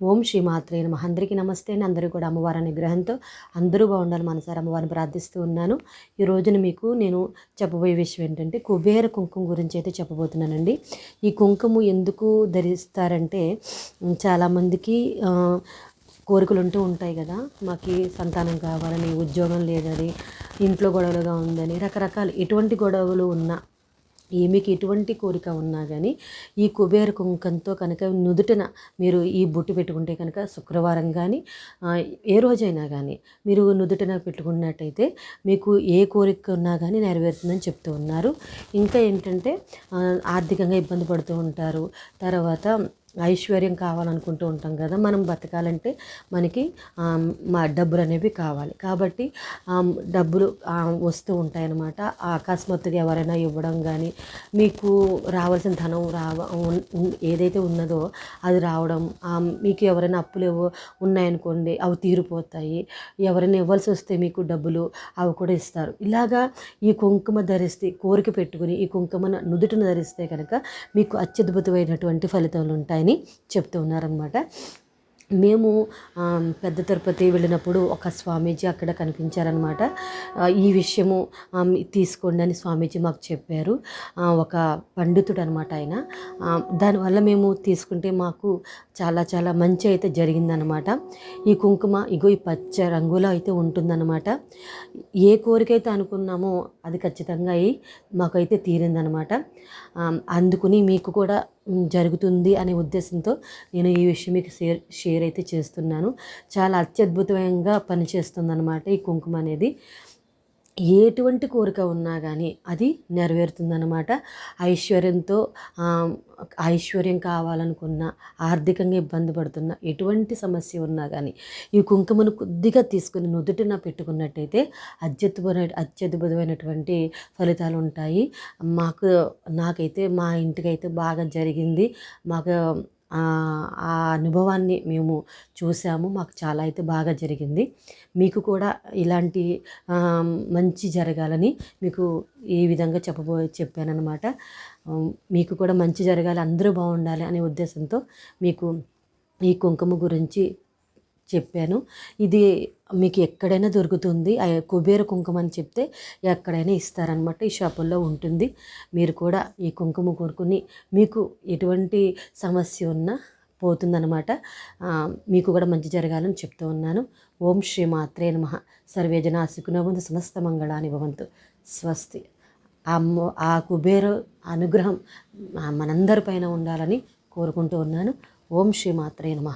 ఓం శ్రీ మాత్రే నమ. అందరికీ నమస్తే అని అందరూ కూడా అమ్మవారి అనుగ్రహంతో అందరూ బాగుండాలి మనసారి అమ్మవారిని ప్రార్థిస్తూ ఉన్నాను. ఈ రోజున మీకు నేను చెప్పబోయే విషయం ఏంటంటే కుబేర కుంకుమ గురించి అయితే చెప్పబోతున్నానండి. ఈ కుంకుమ ఎందుకు ధరిస్తారంటే చాలామందికి కోరికలు ఉంటూ ఉంటాయి కదా. మాకు సంతానం కావాలని ఉద్యోగం లేదని ఇంట్లో గొడవలుగా ఉందని రకరకాల ఎటువంటి గొడవలు ఉన్నా మీకు ఎటువంటి కోరిక ఉన్నా కానీ ఈ కుబేర కుంకంతో కనుక నుదుటిన మీరు ఈ బొట్టు పెట్టుకుంటే కనుక శుక్రవారం కానీ ఏ రోజైనా కానీ మీరు నుదుటిన పెట్టుకున్నట్టయితే మీకు ఏ కోరిక ఉన్నా కానీ నెరవేరుతుందని చెప్తూ ఉన్నారు. ఇంకా ఏంటంటే ఆర్థికంగా ఇబ్బంది పడుతూ ఉంటారు. తర్వాత ఐశ్వర్యం కావాలనుకుంటూ ఉంటాం కదా మనం బతకాలంటే మనకి మా డబ్బులు అనేవి కావాలి. కాబట్టి డబ్బులు వస్తూ ఉంటాయన్నమాట. ఆ అకస్మాత్తుగా ఎవరైనా ఇవ్వడం కానీ మీకు రావాల్సిన ధనం రావ ఏదైతే ఉన్నదో అది రావడం మీకు ఎవరైనా అప్పులు ఉన్నాయనుకోండి అవి తీరిపోతాయి. ఎవరైనా ఇవ్వాల్సి వస్తే మీకు డబ్బులు అవి కూడా ఇస్తారు. ఇలాగా ఈ కుంకుమ ధరిస్తే కోరిక పెట్టుకుని ఈ కుంకుమను నుదుటిని ధరిస్తే కనుక మీకు అత్యద్భుతమైనటువంటి ఫలితాలు ఉంటాయి అని చెప్తూ ఉన్నారనమాట మేము పెద్ద తిరుపతి వెళ్ళినప్పుడు ఒక స్వామీజీ అక్కడ కనిపించారనమాట ఈ విషయము తీసుకోండి అని స్వామీజీ మాకు చెప్పారు. ఒక పండితుడు అనమాట ఆయన దానివల్ల మేము తీసుకుంటే మాకు చాలా చాలా మంచి అయితే జరిగిందనమాట ఈ కుంకుమ ఇగో ఈ పచ్చ రంగులో అయితే ఉంటుందన్నమాట. ఏ కోరిక అయితే అనుకున్నామో అది ఖచ్చితంగా అయ్యి మాకైతే తీరిందనమాట అందుకుని మీకు కూడా జరుగుతుంది అనే ఉద్దేశంతో నేను ఈ విషయం మీకు షేర్ షేర్ అయితే చేస్తున్నాను. చాలా అత్యద్భుతంగా పనిచేస్తుంది అనమాట ఈ కుంకుమ అనేది. ఎటువంటి కోరిక ఉన్నా కానీ అది నెరవేరుతుందన్నమాట. ఐశ్వర్యంతో ఐశ్వర్యం కావాలనుకున్న ఆర్థికంగా ఇబ్బంది పడుతున్న ఎటువంటి సమస్య ఉన్నా కానీ ఈ కుంకుమను కొద్దిగా తీసుకుని నుదుటిన పెట్టుకున్నట్టయితే అత్యద్భుతమైన అత్యద్భుతమైనటువంటి ఫలితాలు ఉంటాయి మాకు నాకైతే మా ఇంటికైతే బాగా జరిగింది. మాకు ఆ అనుభవాన్ని మేము చూసాము. మాకు చాలా అయితే బాగా జరిగింది. మీకు కూడా ఇలాంటి మంచి జరగాలని మీకు ఈ విధంగా చెప్పబో చెప్పానమాట మీకు కూడా మంచి జరగాలి అందరూ బాగుండాలి అనే ఉద్దేశంతో మీకు ఈ కుంకుమ గురించి చెప్పాను. ఇది మీకు ఎక్కడైనా దొరుకుతుంది. ఆ కుబేర కుంకుమ అని చెప్తే ఎక్కడైనా ఇస్తారనమాట ఈ షాపుల్లో ఉంటుంది. మీరు కూడా ఈ కుంకుమ కొనుక్కుని మీకు ఎటువంటి సమస్య ఉన్నా పోతుందన్నమాట. మీకు కూడా మంచి జరగాలని చెప్తూ ఉన్నాను. ఓం శ్రీ మాత్రే నమ. సర్వే జనా సమస్త మంగళాని భవంతు. స్వస్తి. ఆ అమ్మ ఆ కుబేర అనుగ్రహం మనందరి మనందరిపైన ఉండాలని కోరుకుంటూ ఉన్నాను. ఓం శ్రీ మాత్రే నమ.